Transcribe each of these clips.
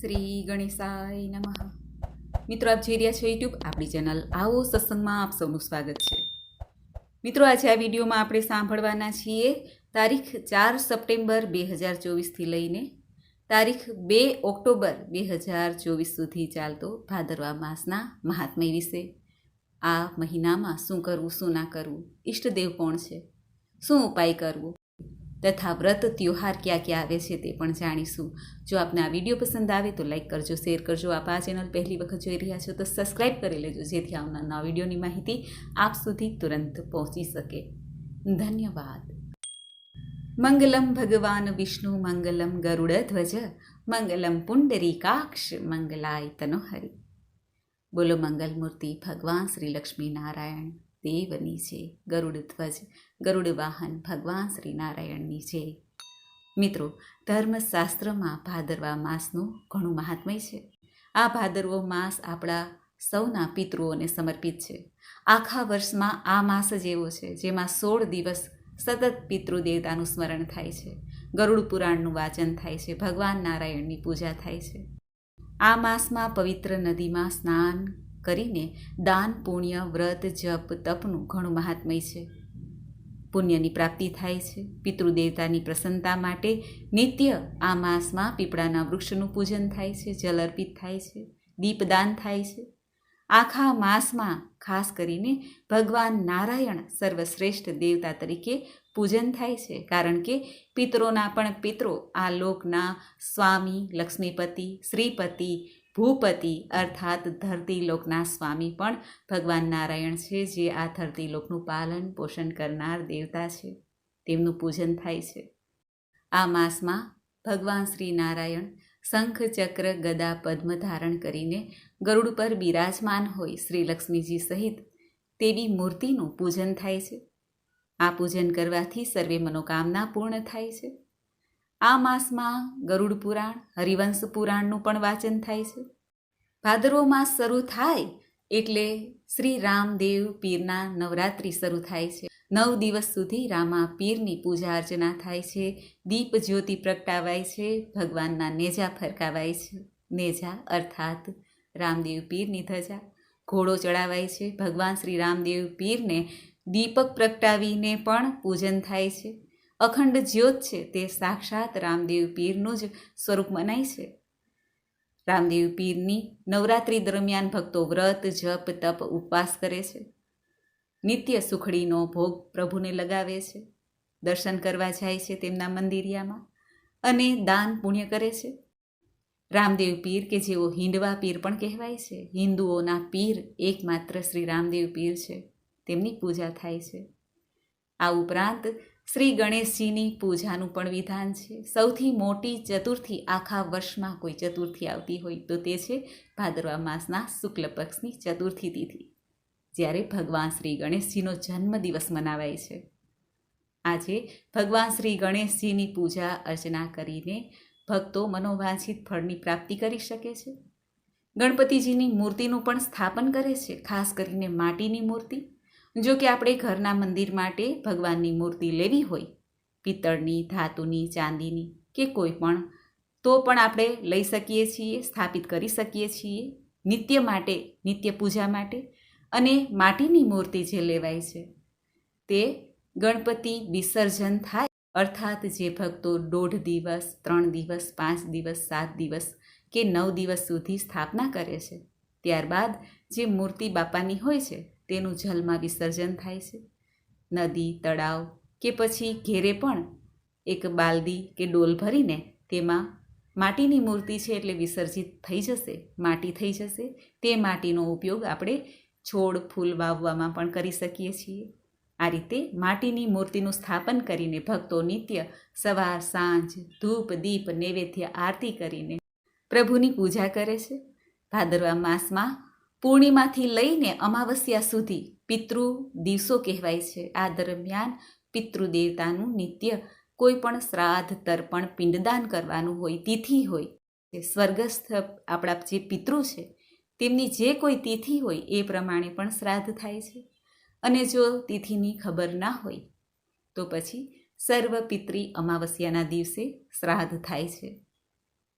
શ્રી ગણેશાય નમઃ. મિત્રો, આપ જોઈ રહ્યા છો યુટ્યુબ આપણી ચેનલ આવો સત્સંગમાં આપ સૌનું સ્વાગત છે. મિત્રો, આજે આ વિડીયોમાં આપણે સાંભળવાના છીએ તારીખ ચાર સપ્ટેમ્બર બે હજાર ચોવીસથી લઈને તારીખ બે ઓક્ટોબર બે હજાર ચોવીસ સુધી ચાલતો ભાદરવા માસના મહાત્મય વિશે. આ મહિનામાં શું કરવું, શું ના કરવું, ઈષ્ટદેવ કોણ છે? શું ઉપાય કરવો? તથા વ્રત, ત્યોહાર ક્યાં ક્યાં આવે છે તે પણ જાણીશું. જો આપને આ વીડિયો પસંદ આવે તો લાઈક કરજો, શેર કરજો. આપ આ ચેનલ પહેલી વખત જોઈ રહ્યા છો તો સબસ્ક્રાઈબ કરી લેજો, જેથી આવનાર નવા વિડીયોની માહિતી આપ સુધી તુરંત પહોંચી શકે. ધન્યવાદ. મંગલમ ભગવાન વિષ્ણુ, મંગલમ ગરુડ ધ્વજ, મંગલમ પુંડરીકાક્ષ, મંગલાય તનોહરી. બોલો મંગલમૂર્તિ ભગવાન શ્રી લક્ષ્મી નારાયણ. દેવની છે, ગરુડ ધ્વજ, ગરુડ વાહન ભગવાન શ્રી નારાયણની છે. મિત્રો, ધર્મશાસ્ત્રમાં ભાદરવા માસનું ઘણું મહાત્મય છે. આ ભાદરવો માસ આપણા સૌના પિતૃઓને સમર્પિત છે. આખા વર્ષમાં આ માસ જ એવો છે, જેમાં સોળ દિવસ સતત પિતૃદેવતાનું સ્મરણ થાય છે. ગરુડ પુરાણનું વાચન થાય છે, ભગવાન નારાયણની પૂજા થાય છે. આ માસમાં પવિત્ર નદીમાં સ્નાન કરીને દાન, પુણ્ય, વ્રત, જપ, તપનું ઘણું મહાત્મય છે. પુણ્યની પ્રાપ્તિ થાય છે. પિતૃદેવતાની પ્રસન્નતા માટે નિત્ય આ માસમાં પીપળાના વૃક્ષનું પૂજન થાય છે, જલ અર્પિત થાય છે, દીપદાન થાય છે. આખા માસમાં ખાસ કરીને ભગવાન નારાયણ સર્વશ્રેષ્ઠ દેવતા તરીકે પૂજન થાય છે. કારણ કે પિતરોના પણ પિતરો આ લોકના સ્વામી, લક્ષ્મીપતિ, શ્રીપતિ ભૂપતિ અર્થાત ધરતીલોકના સ્વામી પણ ભગવાન નારાયણ છે, જે આ ધરતીલોકનું પાલન પોષણ કરનાર દેવતા છે. તેમનું પૂજન થાય છે. આ માસમાં ભગવાન શ્રી નારાયણ શંખ ચક્ર ગદા પદ્મ ધારણ કરીને ગરુડ પર બિરાજમાન હોય શ્રી લક્ષ્મીજી સહિત તેવી મૂર્તિનું પૂજન થાય છે. આ પૂજન કરવાથી સર્વે મનોકામના પૂર્ણ થાય છે. આ માસમાં ગરુડ પુરાણ, હરિવંશ પુરાણનું પણ વાચન થાય છે. ભાદરવો માસ શરૂ થાય એટલે શ્રી રામદેવ પીરના નવરાત્રિ શરૂ થાય છે. નવ દિવસ સુધી રામા પીરની પૂજા અર્ચના થાય છે. દીપ જ્યોતિ પ્રગટાવાય છે. ભગવાનના નેજા ફરકાવાય છે. નેજા અર્થાત રામદેવ પીરની ધજા. ઘોડો ચડાવાય છે. ભગવાન શ્રી રામદેવ પીરને દીપક પ્રગટાવીને પણ પૂજન થાય છે. અખંડ જ્યોત છે, તે સાક્ષાત રામદેવ પીરનું જ સ્વરૂપ મનાય છે. રામદેવ પીરની નવરાત્રિ દરમિયાન ભક્તો વ્રત, જપ, તપ ઉપવાસ કરે છે. નિત્ય સુખડીનો ભોગ પ્રભુને લગાવે છે. દર્શન કરવા જાય છે તેમના મંદિરિયામાં અને દાન પુણ્ય કરે છે. રામદેવ પીર કે જેઓ હિંડવા પીર પણ કહેવાય છે. હિન્દુઓના પીર એકમાત્ર શ્રી રામદેવ પીર છે. તેમની પૂજા થાય છે. આ ઉપરાંત શ્રી ગણેશજીની પૂજાનું પણ વિધાન છે. સૌથી મોટી ચતુર્થી આખા વર્ષમાં કોઈ ચતુર્થી આવતી હોય તો તે છે ભાદરવા માસના શુક્લ પક્ષની ચતુર્થી તિથિ. જ્યારે ભગવાન શ્રી ગણેશજીનો જન્મદિવસ મનાવાય છે. આજે ભગવાન શ્રી ગણેશજીની પૂજા અર્ચના કરીને ભક્તો મનોવાંછિત ફળની પ્રાપ્તિ કરી શકે છે. ગણપતિજીની મૂર્તિનું પણ સ્થાપન કરે છે, ખાસ કરીને માટીની મૂર્તિ. જો કે આપણે ઘરના મંદિર માટે ભગવાનની મૂર્તિ લેવી હોય, પિત્તળની, ધાતુની, ચાંદીની કે કોઈ પણ, તો પણ આપણે લઈ શકીએ છીએ, સ્થાપિત કરી શકીએ છીએ નિત્ય માટે, નિત્ય પૂજા માટે. અને માટીની મૂર્તિ જે લેવાય છે, તે ગણપતિ વિસર્જન થાય, અર્થાત જે ભક્તો દોઢ દિવસ, ત્રણ દિવસ, પાંચ દિવસ, સાત દિવસ કે નવ દિવસ સુધી સ્થાપના કરે છે, ત્યારબાદ જે મૂર્તિ બાપાની હોય છે તેનું જલમાં વિસર્જન થાય છે. નદી, તળાવ કે પછી ઘેરે પણ એક બાલદી કે ડોલ ભરીને તેમાં માટીની મૂર્તિ છે એટલે વિસર્જિત થઈ જશે, માટી થઈ જશે. તે માટીનો ઉપયોગ આપણે છોડ, ફૂલ વાવવામાં પણ કરી શકીએ છીએ. આ રીતે માટીની મૂર્તિનું સ્થાપન કરીને ભક્તો નિત્ય સવાર, સાંજ, ધૂપ, દીપ, નૈવેદ્ય, આરતી કરીને પ્રભુની પૂજા કરે છે. ભાદરવા માસમાં પૂર્ણિમાથી લઈને અમાવસ્યા સુધી પિતૃ દિવસો કહેવાય છે. આ દરમિયાન પિતૃદેવતાનું નિત્ય કોઈ પણ શ્રાદ્ધ, તર્પણ, પિંડદાન કરવાનું હોય, તિથિ હોય સ્વર્ગસ્થ આપણા જે પિતૃ છે, તેમની જે કોઈ તિથિ હોય એ પ્રમાણે પણ શ્રાદ્ધ થાય છે. અને જો તિથિની ખબર ના હોય, તો પછી સર્વ પિતૃ અમાવસ્યાના દિવસે શ્રાદ્ધ થાય છે.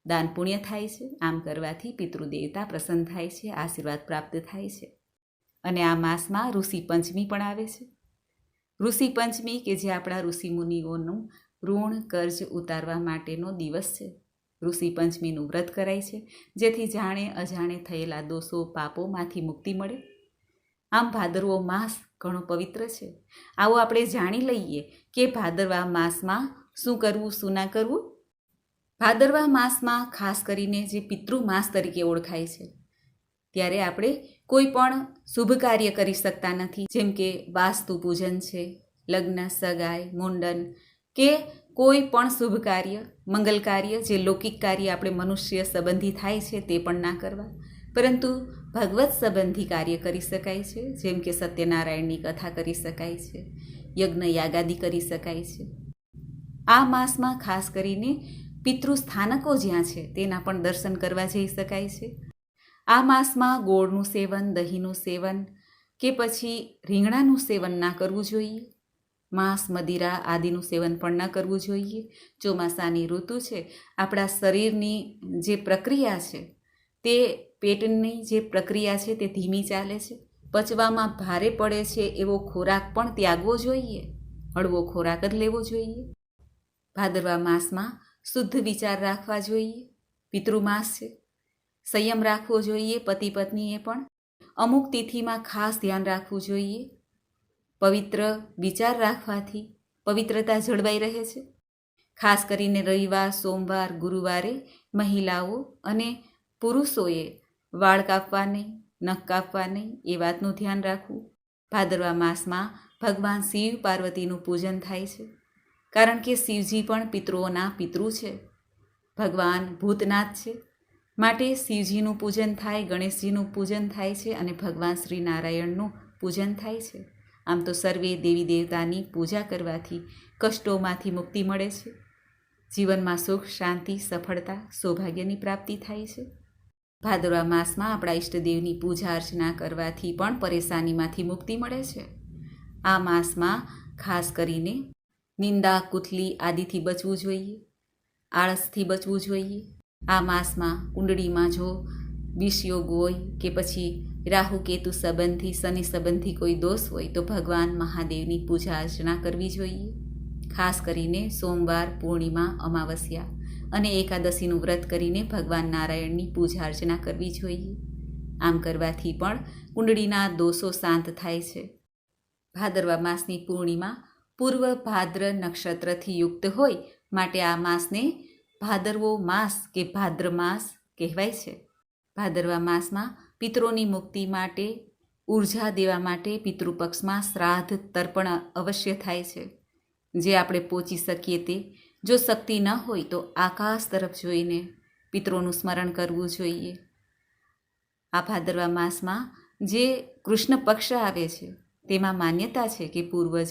દાન પુણ્ય થાય છે, આમ કરવાથી પિતૃદેવતા પ્રસન્ન થાય છે, આશીર્વાદ પ્રાપ્ત થાય છે. અને આ માસમાં ઋષિ પંચમી પણ આવે છે. ઋષિ પંચમી કે જે આપણા ઋષિ મુનિઓનું ઋણ કર્જ ઉતારવા માટેનો દિવસ છે. ઋષિ પંચમીનું વ્રત કરાય છે, જેથી જાણે અજાણે થયેલા દોષો, પાપોમાંથી મુક્તિ મળે. આમ ભાદરવો માસ ઘણો પવિત્ર છે. આવો આપણે જાણી લઈએ કે ભાદરવા માસમાં શું કરવું, શું ના કરવું? ભાદરવા માસમાં ખાસ કરીને જે પિતૃ માસ તરીકે ઓળખાય છે, ત્યારે આપણે કોઈ પણ શુભ કાર્ય કરી શકતા નથી. જેમ કે વાસ્તુ પૂજન છે, લગ્ન, સગાઈ, મુંડન કે કોઈ પણ શુભ કાર્ય, મંગલ કાર્ય, જે લૌકિક કાર્ય આપણે મનુષ્ય સંબંધી થાય છે તે પણ ના કરવા. પરંતુ ભગવત સંબંધી કાર્ય કરી શકાય છે, જેમ કે સત્યનારાયણની કથા કરી શકાય છે યજ્ઞ યાગાદી કરી શકાય છે. આ માસમાં ખાસ કરીને પિતૃ સ્થાનકો જ્યાં છે, તેના પણ દર્શન કરવા જઈ શકાય છે. આ માસમાં ગોળનું સેવન, દહીંનું સેવન કે પછી રીંગણાનું સેવન ના કરવું જોઈએ. માંસ, મદિરા આદિનું સેવન પણ ન કરવું જોઈએ. ચોમાસાની ઋતુ છે, આપણા શરીરની જે પ્રક્રિયા છે, તે પેટની જે પ્રક્રિયા છે, તે ધીમી ચાલે છે. પચવામાં ભારે પડે છે, એવો ખોરાક પણ ત્યાગવો જોઈએ. હળવો ખોરાક જ લેવો જોઈએ. ભાદરવા માસમાં શુદ્ધ વિચાર રાખવા જોઈએ પિતૃમાસ છે સંયમ રાખવો જોઈએ, પતિ પત્નીએ પણ અમુક તિથિમાં ખાસ ધ્યાન રાખવું જોઈએ. પવિત્ર વિચાર રાખવાથી પવિત્રતા જળવાઈ રહે છે. ખાસ કરીને રવિવાર, સોમવાર, ગુરુવારે મહિલાઓ અને પુરુષોએ વાળ કાપવા નહીં, નખ કાપવા નહીં, એ વાતનું ધ્યાન રાખવું. ભાદરવા માસમાં ભગવાન શિવ પાર્વતીનું પૂજન થાય છે. કારણ કે શિવજી પણ પિતૃઓના પિતૃ છે. ભગવાન ભૂતનાથ છે. માટે શિવજીનું પૂજન થાય, ગણેશજીનું પૂજન થાય છે અને ભગવાન શ્રી નારાયણનું પૂજન થાય છે. આમ તો સર્વે દેવી દેવતાની પૂજા કરવાથી કષ્ટોમાંથી મુક્તિ મળે છે. જીવનમાં સુખ, શાંતિ, સફળતા, સૌભાગ્યની પ્રાપ્તિ થાય છે. ભાદરવા માસમાં આપણા ઈષ્ટદેવની પૂજા અર્ચના કરવાથી પણ પરેશાનીમાંથી મુક્તિ મળે છે. આ માસમાં ખાસ કરીને નિંદા, કુથલી આદિથી બચવું જોઈએ, આળસથી બચવું જોઈએ. આ માસમાં કુંડળીમાં જો વિષયોગ હોય કે પછી રાહુ, કેતુ સંબંધી, શનિ સંબંધી કોઈ દોષ હોય તો ભગવાન મહાદેવની પૂજા અર્ચના કરવી જોઈએ. ખાસ કરીને સોમવાર પૂર્ણિમા અમાવસ્યા અને એકાદશીનું વ્રત કરીને ભગવાન નારાયણની પૂજા અર્ચના કરવી જોઈએ. આમ કરવાથી પણ કુંડળીના દોષો શાંત થાય છે. ભાદરવા માસની પૂર્ણિમા પૂર્વ ભાદ્ર નક્ષત્રથી યુક્ત હોય માટે આ માસને ભાદરવો માસ કે ભાદ્ર માસ કહેવાય છે. ભાદરવા માસમાં પિતરોની મુક્તિ માટે, ઊર્જા દેવા માટે પિતૃપક્ષમાં શ્રાદ્ધ તર્પણ અવશ્ય થાય છે. જે આપણે પહોંચી શકીએ તે, જો શક્તિ ન હોય તો આકાશ તરફ જોઈને પિતરોનું સ્મરણ કરવું જોઈએ. આ ભાદરવા માસમાં જે કૃષ્ણ પક્ષ આવે છે, તેમાં માન્યતા છે કે પૂર્વજ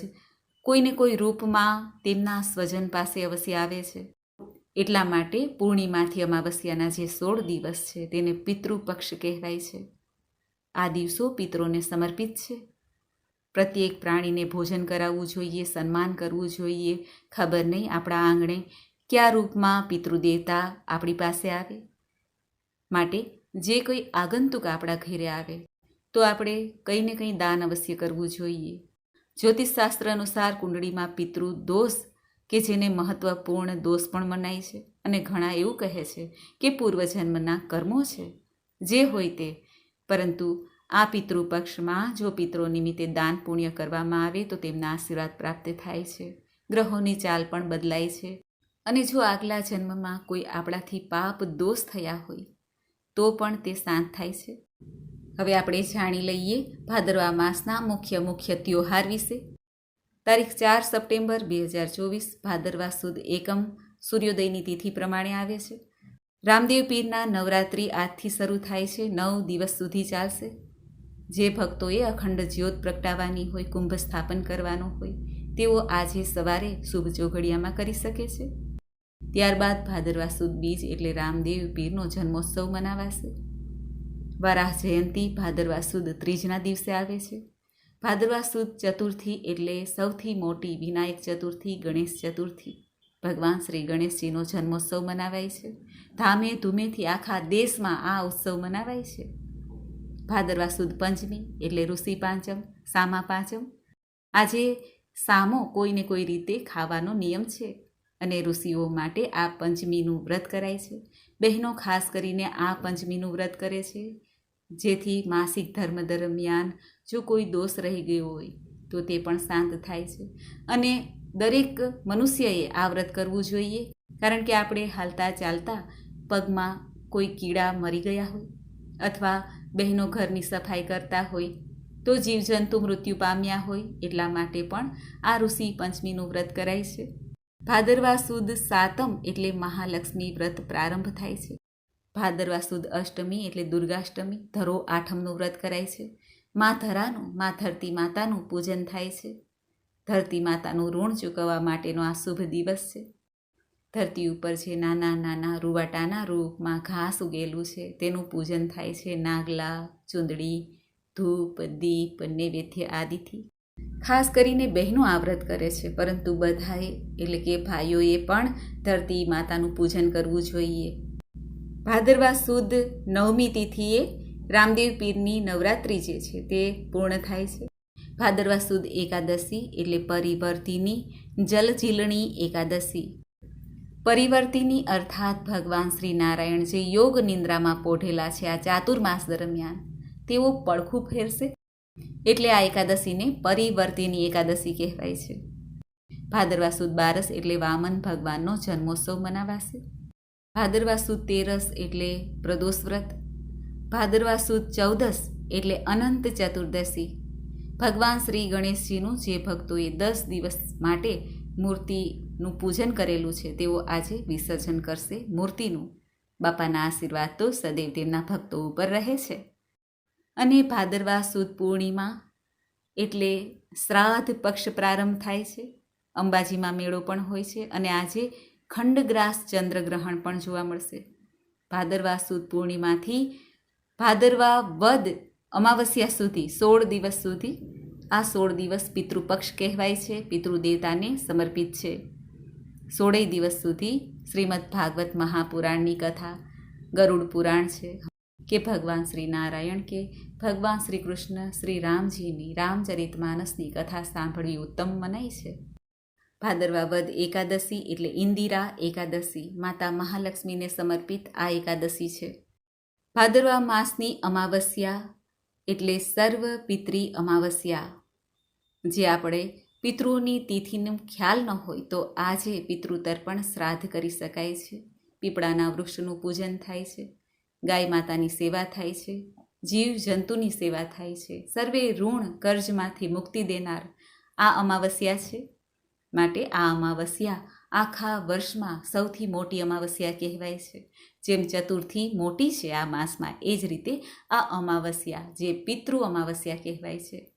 કોઈને કોઈ રૂપમાં તેમના સ્વજન પાસે અવશ્ય આવે છે. એટલા માટે પૂર્ણિમાથી અમાવસ્યાના જે સોળ દિવસ છે તેને પિતૃપક્ષ કહેવાય છે. આ દિવસો પિતરોને સમર્પિત છે. પ્રત્યેક પ્રાણીને ભોજન કરાવવું જોઈએ, સન્માન કરવું જોઈએ. ખબર નહીં આપણા આંગણે કયા રૂપમાં પિતૃદેવતા આપણી પાસે આવે. માટે જે કોઈ આગંતુક આપણા ઘરે આવે તો આપણે કંઈ ને કંઈ દાન અવશ્ય કરવું જોઈએ. જ્યોતિષશાસ્ત્ર અનુસાર કુંડળીમાં પિતૃ દોષ, કે જેને મહત્વપૂર્ણ દોષ પણ મનાય છે. અને ઘણા એવું કહે છે કે પૂર્વજન્મના કર્મો છે, જે હોય તે. પરંતુ આ પિતૃપક્ષમાં જો પિતૃ નિમિત્તે દાન પુણ્ય કરવામાં આવે, તો તેમના આશીર્વાદ પ્રાપ્ત થાય છે. ગ્રહોની ચાલ પણ બદલાય છે. અને જો આગલા જન્મમાં કોઈ આપણાથી પાપ દોષ થયા હોય, તો પણ તે શાંત થાય છે. હવે આપણે જાણી લઈએ ભાદરવા માસના મુખ્ય મુખ્ય ત્યોહાર વિશે. તારીખ ચાર સપ્ટેમ્બર બે હજાર ચોવીસ, ભાદરવા સુદ એકમ, સૂર્યોદયની તિથિ પ્રમાણે આવે છે. રામદેવ પીરના નવરાત્રિ આજથી શરૂ થાય છે, નવ દિવસ સુધી ચાલશે. જે ભક્તોએ અખંડ જ્યોત પ્રગટાવવાની હોય, કુંભ સ્થાપન કરવાનો હોય, તેઓ આજે સવારે શુભ ચોઘડિયામાં કરી શકે છે. ત્યારબાદ ભાદરવા સુદ બીજ એટલે રામદેવ પીરનો જન્મોત્સવ મનાવાશે. વરાહ જયંતી ભાદરવા સુદ ત્રીજના દિવસે આવે છે. ભાદરવા સુદ ચતુર્થી એટલે સૌથી મોટી વિનાયક ચતુર્થી, ગણેશ ચતુર્થી. ભગવાન શ્રી ગણેશજીનો જન્મોત્સવ મનાવાય છે. ધામે ધૂમેથી આખા દેશમાં આ ઉત્સવ મનાવાય છે. ભાદરવા સુદ પંચમી એટલે ઋષિ પાંચમ, સામા પાંચમ. આજે સામો કોઈને કોઈ રીતે ખાવાનો નિયમ છે અને ઋષિઓ માટે આ પંચમીનું વ્રત કરાય છે. બહેનો ખાસ કરીને આ પંચમીનું વ્રત કરે છે. જેથી માસિક ધર્મ દરમિયાન જો કોઈ દોષ રહી ગયો હોય, તો તે પણ શાંત થાય છે. અને દરેક મનુષ્યએ આ વ્રત કરવું જોઈએ, કારણ કે આપણે હાલતા ચાલતા પગમાં કોઈ કીડા મરી ગયા હોય અથવા બહેનો ઘરની સફાઈ કરતા હોય, તો જીવજંતુ મૃત્યુ પામ્યા હોય એટલા માટે પણ આ ઋષિ પંચમીનું વ્રત કરાય છે. ભાદરવા સુદ સાતમ એટલે મહાલક્ષ્મી વ્રત પ્રારંભ થાય છે. ભાદરવા સુદ અષ્ટમી એટલે દુર્ગાષ્ટમી, ધરો આઠમનું વ્રત કરાય છે. મા ધરાનું, મા ધરતી માતાનું પૂજન થાય છે. ધરતી માતાનું ઋણ ચૂકવવા માટેનો આ શુભ દિવસ છે. ધરતી ઉપર જે નાના નાના રૂવાટાના રૂપમાં ઘાસ ઉગેલું છે, તેનું પૂજન થાય છે નાગલા, ચૂંદડી, ધૂપ, દીપ, નૈવેદ્ય આદિથી. ખાસ કરીને બહેનો આ વ્રત કરે છે, પરંતુ બધાએ એટલે કે ભાઈઓએ પણ ધરતી માતાનું પૂજન કરવું જોઈએ. ભાદરવા સુદ નવમી તિથિએ રામદેવ પીરની નવરાત્રિ જે છે તે પૂર્ણ થાય છે. ભાદરવા સુદ એકાદશી એટલે પરિવર્તિની જલજીલણી એકાદશી. પરિવર્તિની અર્થાત ભગવાન શ્રી નારાયણ જે યોગ નિંદ્રામાં પોઢેલા છે આ ચાતુર્માસ દરમિયાન, તેઓ પડખું ફેરશે. એટલે આ એકાદશીને પરિવર્તિની એકાદશી કહેવાય છે. ભાદરવા સુદ બારસ એટલે વામન ભગવાનનો જન્મોત્સવ મનાવાશે. ભાદરવા સુદ તેરસ એટલે પ્રદોષ વ્રત. ભાદરવા સુદ ચૌદસ એટલે અનંત ચતુર્દશી. ભગવાન શ્રી ગણેશજીનું જે ભક્તોએ દસ દિવસ માટે મૂર્તિનું પૂજન કરેલું છે, તેઓ આજે વિસર્જન કરશે મૂર્તિનું. બાપાના આશીર્વાદ તો સદૈવ તેમના ભક્તો ઉપર રહે છે. અને ભાદરવા સુદ પૂર્ણિમા એટલે શ્રાદ્ધ પક્ષ પ્રારંભ થાય છે. અંબાજીમાં મેળો પણ હોય છે અને આજે ખંડગ્રાસ ચંદ્રગ્રહણ પણ જોવા મળશે. ભાદરવા સુદ પૂર્ણિમાથી ભાદરવા વદ અમાવસ્યા સુધી, સોળ દિવસ સુધી, આ સોળ દિવસ પિતૃપક્ષ કહેવાય છે, પિતૃદેવતાને સમર્પિત છે. સોળેય દિવસ સુધી શ્રીમદ ભાગવત મહાપુરાણની કથા, ગરુડ પુરાણ છે. કે ભગવાન શ્રી નારાયણ કે ભગવાન શ્રી કૃષ્ણ શ્રી રામજીની રામચરિત માનસની કથા સાંભળવી ઉત્તમ મનાય છે. ભાદરવા વદ એકાદશી એટલે ઇન્દિરા એકાદશી, માતા મહાલક્ષ્મીને સમર્પિત આ એકાદશી છે. ભાદરવા માસની અમાવસ્યા એટલે સર્વ પિતૃ અમાવસ્યા. જે આપણે પિતૃની તિથિનો ખ્યાલ ન હોય તો આજે પિતૃતર્પણ શ્રાદ્ધ કરી શકાય છે. પીપળાના વૃક્ષનું પૂજન થાય છે. ગાય માતાની સેવા થાય છે. જીવ જંતુની સેવા થાય છે. સર્વે ઋણ કર્જમાંથી મુક્તિ દેનાર આ અમાવસ્યા છે. માટે આ અમાવસ્યા આખા વર્ષમાં સૌથી મોટી અમાવસ્યા કહેવાય છે. જેમ ચતુર્થી મોટી છે, આ માસમાં એ જ રીતે આ અમાવસ્યા જે પિતૃ અમાવસ્યા કહેવાય છે,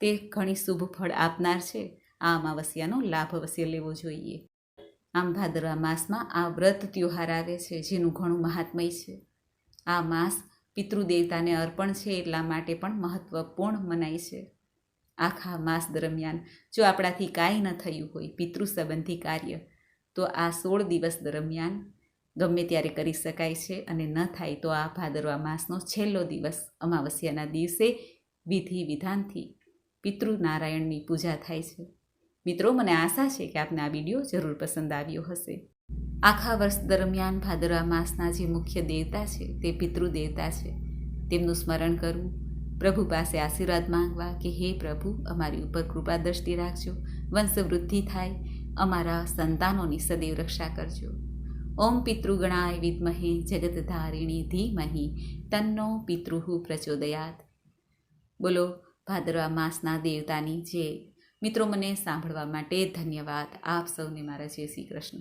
તે ઘણી શુભ ફળ આપનાર છે. આ અમાવસ્યાનો લાભ અવશ્ય લેવો જોઈએ. આમ ભાદરવા માસમાં આ વ્રત ત્યોહાર આવે છે, જેનું ઘણું મહાત્મય છે. આ માસ પિતૃદેવતાને અર્પણ છે, એટલા માટે પણ મહત્વપૂર્ણ મનાય છે. આખા માસ દરમિયાન જો આપણાથી કાંઈ ન થયું હોય પિતૃ સંબંધી કાર્ય, તો આ સોળ દિવસ દરમિયાન ગમે ત્યારે કરી શકાય છે અને ન થાય તો આ ભાદરવા માસનો છેલ્લો દિવસ અમાવસ્યાના દિવસે વિધિ વિધાનથી પિતૃ નારાયણની પૂજા થાય છે. મિત્રો, મને આશા છે કે આપને આ વીડિયો જરૂર પસંદ આવ્યો હશે. આખા વર્ષ દરમિયાન ભાદરવા માસના જે મુખ્ય દેવતા છે, તે પિતૃદેવતા છે. તેમનું સ્મરણ કરવું પ્રભુ પાસે આશીર્વાદ માંગવા કે, હે પ્રભુ, અમારી ઉપર કૃપા દ્રષ્ટિ રાખજો, વંશવૃદ્ધિ થાય, અમારા સંતાનોની સદૈવ રક્ષા કરજો. ઓમ પિતૃગણાય વિદ્મહે જગતધારિણી ધીમહી, તન્નો પિતૃહુ પ્રચોદયાત. બોલો, ભાદરવા માસના દેવતાની જે મિત્રો, મને સાંભળવા માટે ધન્યવાદ. આપ સૌને મારા જય શ્રી કૃષ્ણ.